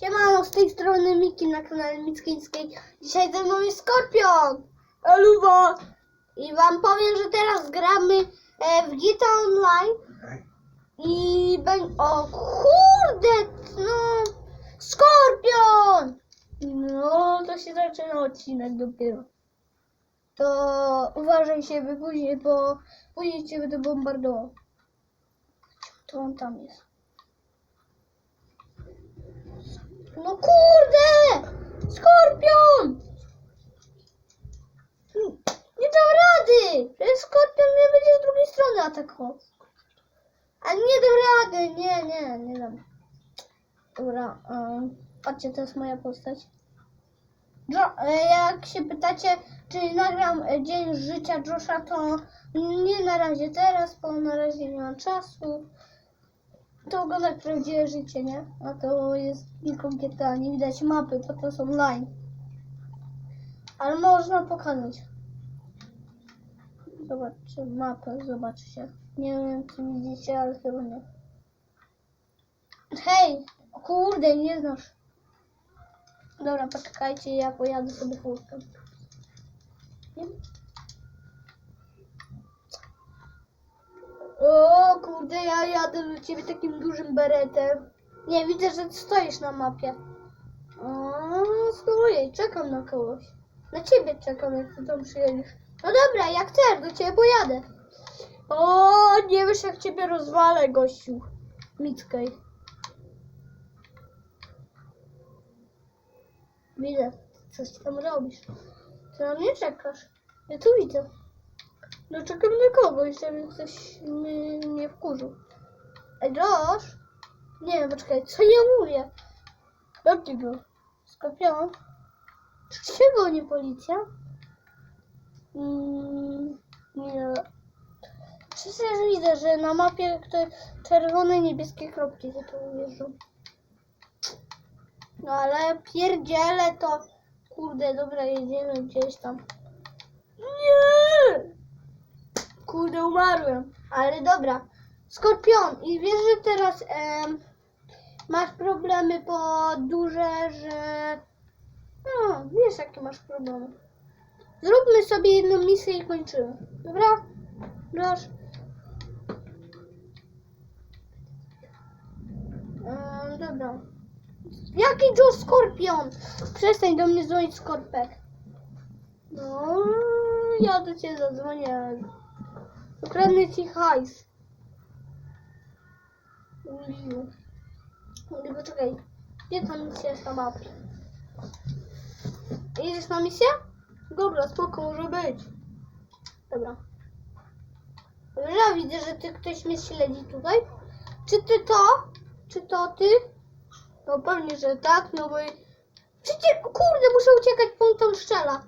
Siemano, z tej strony Miki na kanale Mickińskiej. Dzisiaj ze mną jest Skorpion. Eluwa. I wam powiem, że teraz gramy e, w GTA Online. I będzie... O kurde, no... Skorpion! No, to się zaczyna odcinek dopiero. To uważaj się, by później, bo później cię będę bombardował. To on tam jest. No kurde! Skorpion! Nie dam rady! Przecież skorpion mnie będzie z drugiej strony atakował. A nie dam rady! Nie, nie, nie dam. Dobra, patrzcie, to jest moja postać. E, jak się pytacie, czy nagram e, dzień życia Josha, to nie na razie teraz, bo na razie nie mam czasu. To oglądać prawdziwe życie, nie? A to jest tylko GTA, nie widać mapy, bo to jest online. Ale można pokazać. Zobaczcie mapę, zobaczcie. Nie wiem, czy widzicie, ale chyba nie. Hej! Kurde, nie znasz. Dobra, poczekajcie, ja pojadę sobie furtką. O kurde, ja jadę do ciebie takim dużym beretem. Nie, widzę, że stoisz na mapie. O, stoję, czekam na kogoś. Na ciebie czekam, jak ty tam przyjedziesz. No dobra, jak chcesz, do ciebie pojadę. O, nie wiesz, jak ciebie rozwalę, gościu. Mickej. Widzę, coś tam robisz. Ty na mnie czekasz. Ja tu widzę. No czekam na kogoś, żeby ktoś mnie nie wkurzył. Ej, Josh? Nie poczekaj, co ja mówię? Dobrze go. Skopion? Czy się goni policja? Mm, nie. Przecież widzę, że na mapie te czerwone niebieskie kropki za to jeżdżą. No ale pierdziele to... Kurde, dobra, jedziemy gdzieś tam. Nie! Kurde, umarłem. Ale dobra. Skorpion, i wiesz, że teraz masz problemy po duże, że... No, wiesz, jakie masz problemy. Zróbmy sobie jedną misję i kończymy. Dobra? Proszę. Dobra. Jaki Joe Skorpion? Przestań do mnie dzwonić Skorpek. No, ja do ciebie zadzwonię. Ukradnę ci hajs. Mówił. Mówię, poczekaj. Gdzie ta misja jest na mapie? Jedziesz na misję? Dobra, spoko, może być. Dobra. Dobra, widzę, że ty ktoś mnie śledzi tutaj. Czy ty to? Czy to ty? No pewnie, że tak, no bo... Przecież, kurde, muszę uciekać, tam strzela.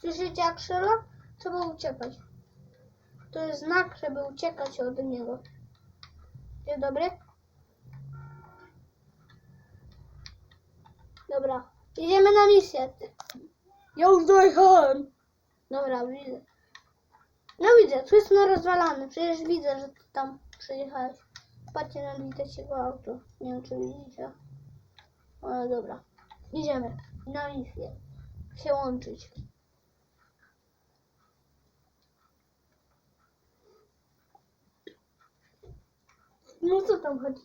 Słyszycie jak strzela? Trzeba uciekać. To jest znak, żeby uciekać od niego. Dzień dobry. Dobra, idziemy na misję. Ja już dojechałem. Dobra, widzę. No widzę, tu jest no rozwalany. Przecież widzę, że ty tam przyjechałeś. Patrzcie na widać jego auto. Nie wiem, czy widzicie. Ale dobra. Idziemy na misję. Się łączyć. No co tam chodzi,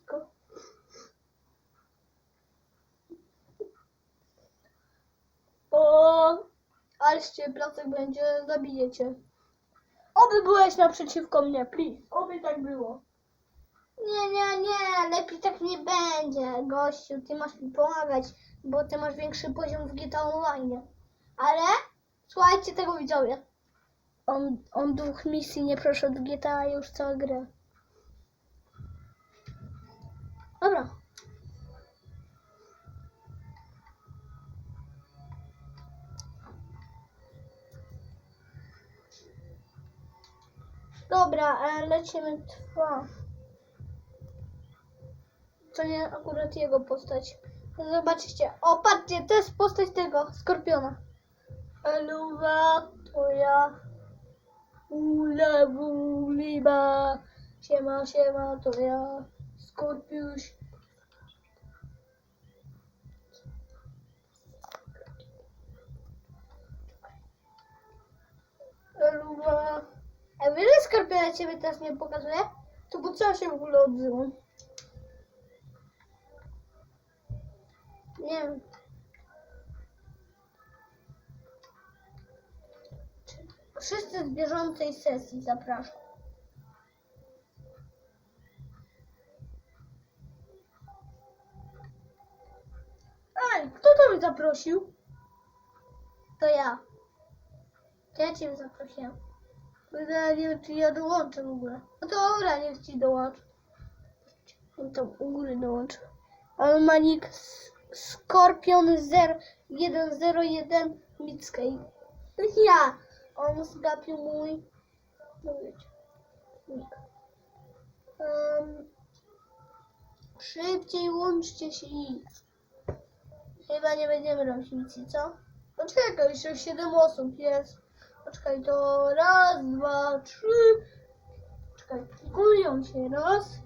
O, Alście, placek będzie, zabijecie. Oby byłeś naprzeciwko mnie, please. Oby tak było. Nie, nie, nie, lepiej tak nie będzie, gościu. Ty masz mi pomagać, bo ty masz większy poziom w GTA Online. Ale słuchajcie tego widzowie. On, on dwóch misji nie przeszedł w GTA już całą grę. Dobra. Dobra, e, lecimy trwa. To nie akurat jego postać. Zobaczcie. O, patrzcie, to jest postać tego, Skorpiona. Eluwa, to ja. Ula, wuliba. Siema, siema, to ja. Scorpius. Luba. A wiesz, skorpiona ciebie teraz nie pokazuje? To bo co się w ogóle odzywa? Nie wiem. Wszyscy z bieżącej sesji zapraszam. Zaprosił? To ja. To ja cię zaprosiłam. Bo Ja nie wiem, czy ja dołączę w ogóle. No to dobra, niech ci dołączę. On tam u góry dołączę. Ale ma nick Skorpion 101 Mickiej. Ja. On zgapił mój... No wiecie. Nick. Um, szybciej łączcie się. Chyba nie będziemy robić misji, co? Poczekaj, jeszcze 7 osób jest. Poczekaj, to raz, dwa, trzy. Czekaj, kupują się. Raz.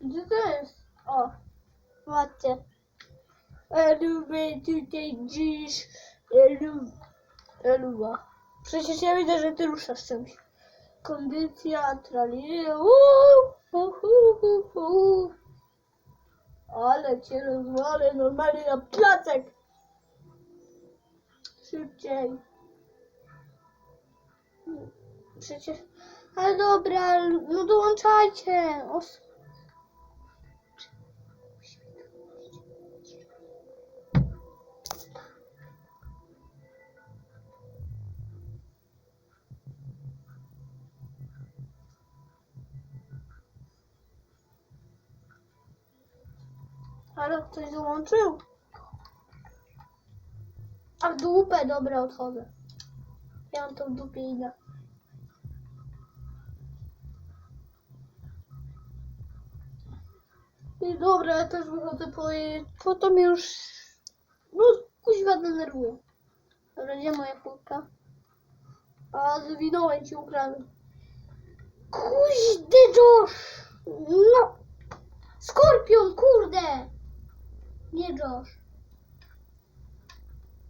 Gdzie to jest? O, patrzcie. Ja lubię tutaj dziś. Ja lubię. Ja lubię. Przecież ja widzę, że ty ruszasz czymś. Kondycja, tralila. Ale cię rozwalę normalnie na placek. Szybciej. Przecież. Ale dobra, no dołączajcie. Os... Ale ktoś dołączył. A w dupę, dobra, odchodzę. Ja mam to w dupie idę. I dobra, ja też wychodzę po po to mnie już no kuźwa denerwuje. Dobra, gdzie moja furka? A zwinąłem ci ukradłem. Kuźdy Josh! No! Skorpion, kurde! Nie Josh.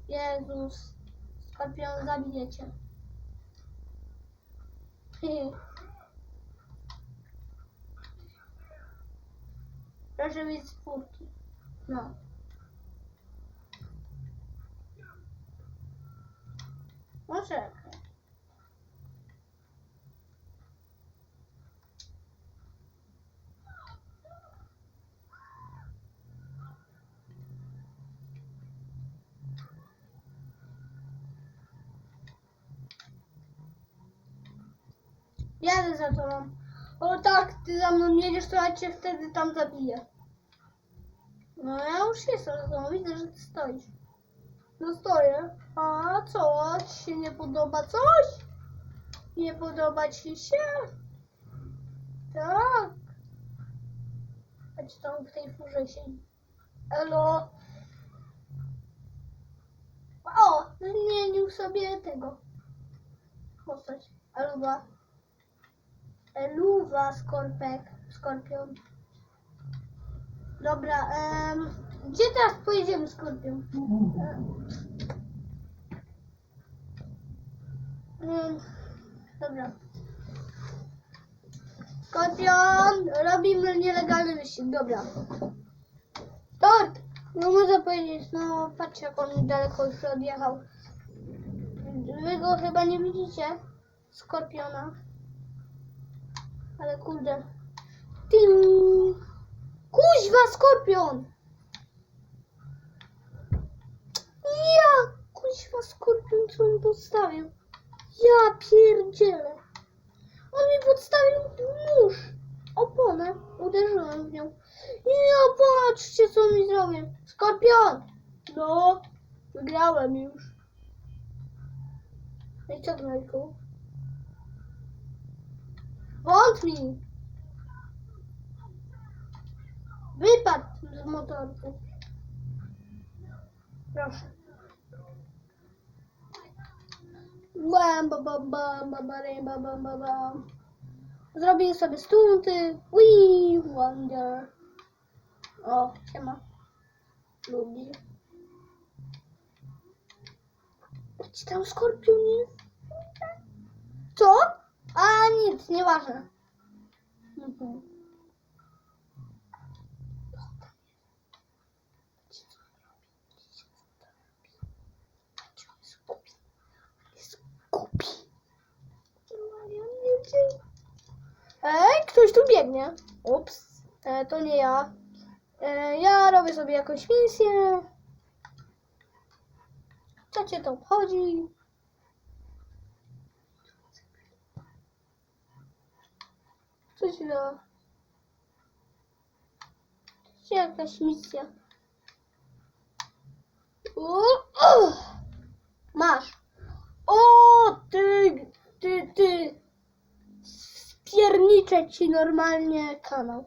Jezus. Skorpion zabijecie. Proszę mieć spórki. No. Poczekaj. Jadę za tobą. O tak, ty za mną jedziesz, to ja cię wtedy tam zabiję. No ja już jestem za tobą, widzę, że ty stoisz. No stoję. A co? Ci się nie podoba coś? Nie podoba ci się? Tak. Chodź tam w tej furze siedzi. Elo. O, zmienił sobie tego. Postać. Eluwa. Eluwa, skorpek. Skorpion. Dobra, em, gdzie teraz pojedziemy, Skorpion? Dobra. Skorpion, robimy nielegalny wyścig, dobra. Tort! No można powiedzieć, no patrzcie jak on daleko już odjechał. Wy go chyba nie widzicie, Skorpiona. Ale kurde. Ting! Kuźwa, skorpion! Ja! Kuźwa, skorpion, co on podstawił? Ja pierdzielę. On mi podstawił nóż. Oponę. Uderzyłem w nią. Ja, patrzcie, co mi zrobił. Skorpion! No, wygrałem już. No i co, Gnojku? Wąt mi! Wypadł z motorku. Proszę. Bam, bam, bam, bam, bam, bam, bam, bam, bam. Zrobię sobie stunty. Wee, wonder. O, siema. Lubi. Czy tam skorpion jest? Co? A nic, nieważne. Mhm. Ej, ktoś tu biegnie. Ups, e, to nie ja. E, ja robię sobie jakąś misję. Co cię to obchodzi? Co da? Czy jakaś misja? U, uch. Masz. O, ty, ty, ty. Spierniczę ci normalnie kanał.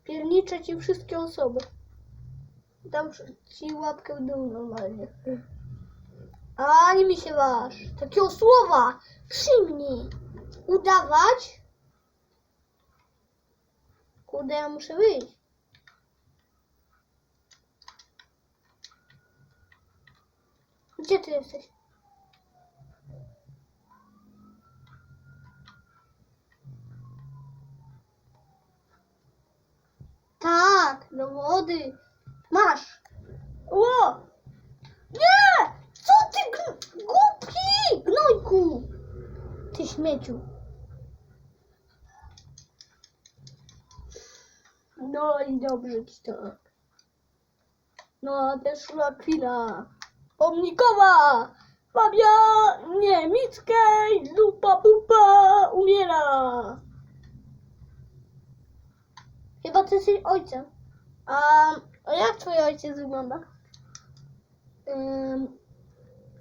Spierniczę ci wszystkie osoby. Dam ci łapkę w dół normalnie. A nie mi się waż. Takiego słowa. Przyjmij. Udawać. Kurde, ja muszę wyjść. Gdzie ty jesteś? Tak, do wody. Masz. O! Nie! Co ty głupi gnojku? Ty śmieciu. No i dobrze ci tak. No, nadeszła chwila. Pomnikowa! Fabia Niemickiej dupa pupa umiera. Chyba ty jesteś ojcem. A, a jak twój ojciec wygląda? Ym,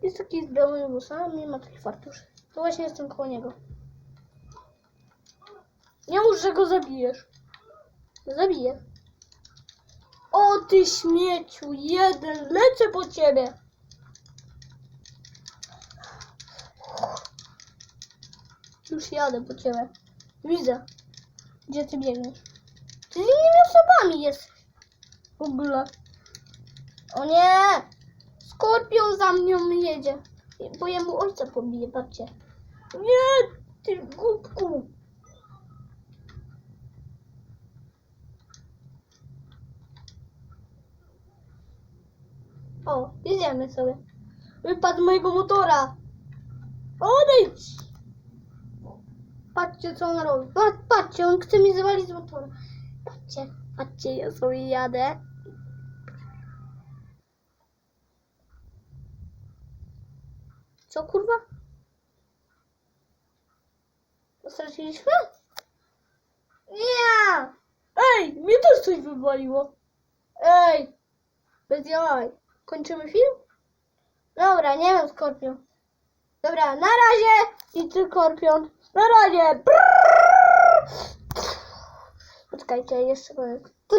jest taki z białymi włosami, nie ma takich fartuszy. To właśnie jestem koło niego. Nie mów, że go zabijesz. Zabiję. O ty śmieciu, jeden, lecę po ciebie. Już jadę po ciebie. Widzę, gdzie ty biegniesz. Ty z innymi osobami jesteś. W ogóle. O nie! Skorpion za mną jedzie. Bo ja mu ojca pobiję, patrzcie. Nie, ty głupku. Sobie. Wypadł mojego motora. Odejdź! Patrzcie, co on robi. Patrz, patrzcie, on chce mi zawalić z motora. Patrzcie, patrzcie, ja sobie jadę. Co kurwa? Straciliśmy? Nie! Ej, mnie też coś wywaliło. Ej, bez jaj. Kończymy film? Dobra, nie wiem, Skorpion. Dobra, na razie i ty, Skorpion. Na razie. Brrr. Poczekajcie, jeszcze koniec.